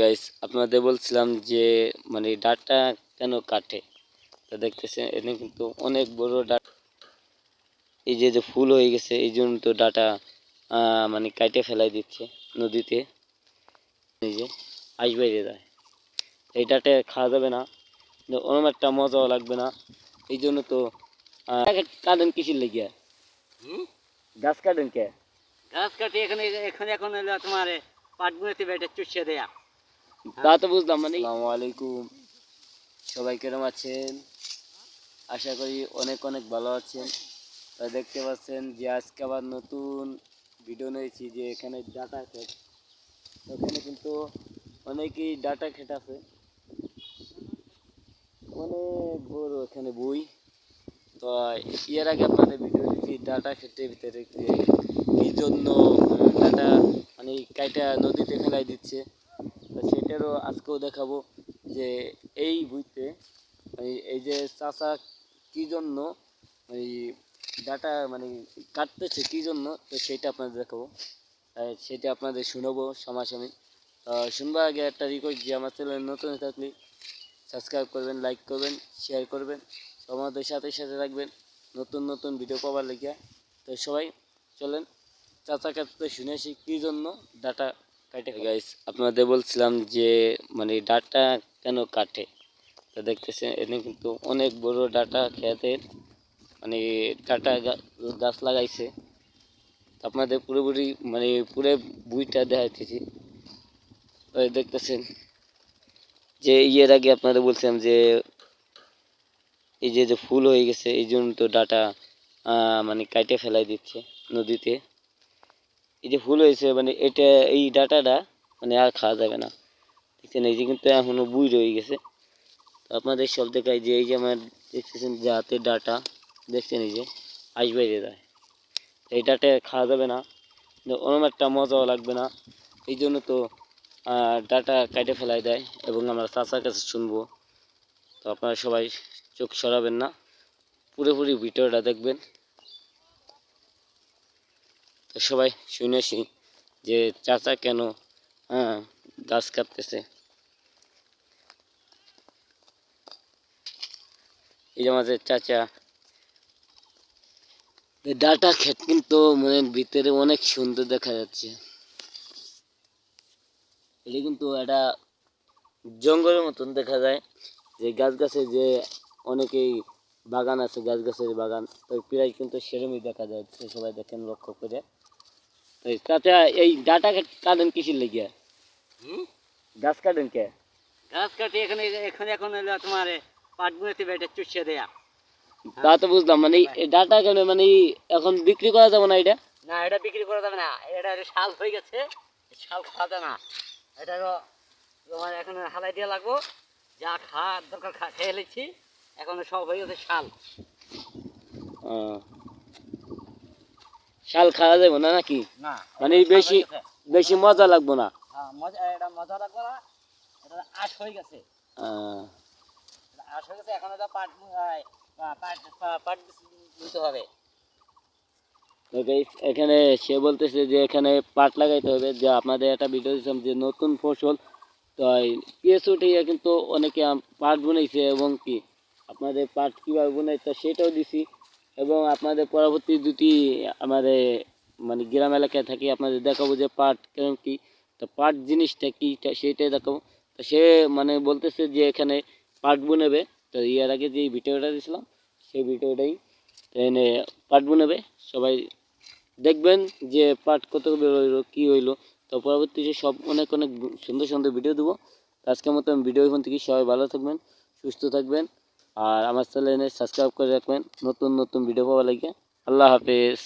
Guys আপনাদের বলছিলাম যে মানে ডাটা কেন কাটে? তো দেখতেছেন এখানে কিন্তু অনেক বড় ডাটা। এই যে যে ফুল হয়ে গেছে এই জন্য তো ডাটা মানে কাটে ফেলাই দিচ্ছে নদীতে। এই যে আইস বাইরে যায়। এই ডাটা খাওয়া যাবে না। ওরম একটা মজাও লাগবে না। এই জন্য তো কাটেন কিসের লেগে হুম? গাছ কাটেন কে? গাছ কাটি এখানে এখানে এখন তোমার পাট গুঁড়েতে বেটা চুষে দেয়া। তা তো বুঝলাম মানে আসসালামু আলাইকুম। সবাই কেরম আছেন? আশা করি অনেক অনেক ভালো আছেন। তা দেখতে পাচ্ছেন যে আজকে আবার নতুন ভিডিও নিয়েছি যে এখানে ডাটা খেত ওখানে কিন্তু অনেকেই ডাটা খেট আছে। অনেক বড় এখানে বই। তো এর আগে আপনাদের ভিডিও দিচ্ছি ডাটা ক্ষেতের ভিতরে যে এই জন্য ডাটা মানে কাইটা নদীতে ফেলাই দিচ্ছে। তো সেটারও আজকেও দেখাবো যে এই বইতে, এই যে চাষা কি জন্য এই ডাটা মানে কাটতেছে কি জন্য, তো সেটা আপনাদের দেখাবো। সেটা আপনাদের শোনাবো সামনাসামনি তো শুনবার আগে একটা রিকোয়েস্ট যে আমার চ্যানেল নতুন থাকলে সাবস্ক্রাইব করবেন লাইক করবেন শেয়ার করবেন আমাদের সাথে সাথে রাখবেন নতুন নতুন ভিডিও পাওয়ার লেগে তো সবাই চলেন চাচা কাছে শুনে আসি কী জন্য ডাটা গাইস আপনাদের বলছিলাম যে মানে ডাটা কেন কাটে? তো দেখতেছেন এখানে কিন্তু অনেক বড় ডাটা খেতের মানে ডাটা গাছ লাগাইছে। আপনাদের পুরোপুরি মানে পুরো বইটা দেখাইতেছি। দেখতেছেন যে ইয়ের আগে আপনাদের বলছিলাম যে এই যে যে ফুল হয়ে গেছে এই জন্য তো ডাটা মানে কাটে ফেলাই দিচ্ছে নদীতে। এই যে ভুল হয়েছে মানে এটা, এই ডাটাটা মানে আর খাওয়া যাবে না। দেখছেন, এই যে কিন্তু এখনও বুই রয়ে গেছে। তো আপনাদের সব দেখায় যে, এই যে আমার দেখতেছেন যে ডাটা, দেখছেন এই যে আইস বাইরে যায় এই ডাটা খাওয়া যাবে না ওরম একটা মজাও লাগবে না। এই জন্য তো ডাটা কাটে ফেলাই দেয় এবং আমরা চাচার কাছে শুনব। তো আপনারা সবাই চোখ সরাবেন না, পুরোপুরি ভিডিওটা দেখবেন। তো সবাই শুনেছি যে চাচা কেন হ্যাঁ গাছ কাটতেছে। এই যে আমাদের চাচা। ডাটা ক্ষেত কিন্তু মানে ভিতরে অনেক সুন্দর দেখা যাচ্ছে। এটা কিন্তু একটা জঙ্গলের মতন দেখা যায় যে গাছ গাছে যে অনেকেই বাগান আছে গাছ গাছের বাগান। তো প্রায় কিন্তু সেরমই দেখা যায় সবাই দেখেন লক্ষ্য করে। তাতে এই ডাটা কাটেন কিসের লেগে হুম? গাছ কাটেন কে? গাছ কাটে এখানে এখানে এখন হলো তোমার পাট গুঁড়েতে বেটা চুষে দেয়া। তা তো বুঝলাম মানে এই ডাটা কেন মানে এখন বিক্রি করা যাবে না এটা? না এটা বিক্রি করা যাবে না এটা শাল হয়ে গেছে শাল খাওয়া যায় না। এটা তোমার এখন হালাই দিয়ে লাগবো যা খা দরকার খা খেয়ে নিচ্ছি। এখন সব হয়ে শাল। শাল খাওয়া যাবে না নাকি? না। মানে বেশি- বেশি মজা লাগবে না? হ্যাঁ, মজা এটা মজা লাগবে না। এটা আশ হয়ে গেছে। আশ হয়ে গেছে এখন এটা পাট পাট পাট দিতে হবে। এখানে সে বলতেছে যে এখানে পাট লাগাইতে হবে। যে আপনাদের একটা ভিডিও দিয়েছিলাম যে নতুন ফসল তো পিএস উঠে কিন্তু অনেকে পাট বুনেছে এবং কি আপনাদের পাট কীভাবে বুনাই তো সেটাও দিছি এবং আপনাদের পরবর্তী দুটি আমাদের মানে গ্রাম এলাকায় থাকি আপনাদের দেখাবো যে পাট কেমন কি, তো পাট জিনিসটা কি, তা সেইটাই দেখাবো। তো সে মানে বলতেছে যে এখানে পাট বুনেবে, তো ইয়ার আগে যে ভিডিওটা দিয়েছিলাম সেই ভিডিওটাই এনে পাট বুনেবে। সবাই দেখবেন যে পাট কত বেরোইলো কী হইল। তো পরবর্তীতে সব অনেক অনেক সুন্দর সুন্দর ভিডিও দেবো। আজকের মতো আমি ভিডিও এখান থেকে সবাই ভালো থাকবেন, সুস্থ থাকবেন। আর আমার চ্যানেলে সাবস্ক্রাইব করে রাখবেন। নতুন নতুন ভিডিও পাওয়া লাগে। আল্লাহ হাফেজ।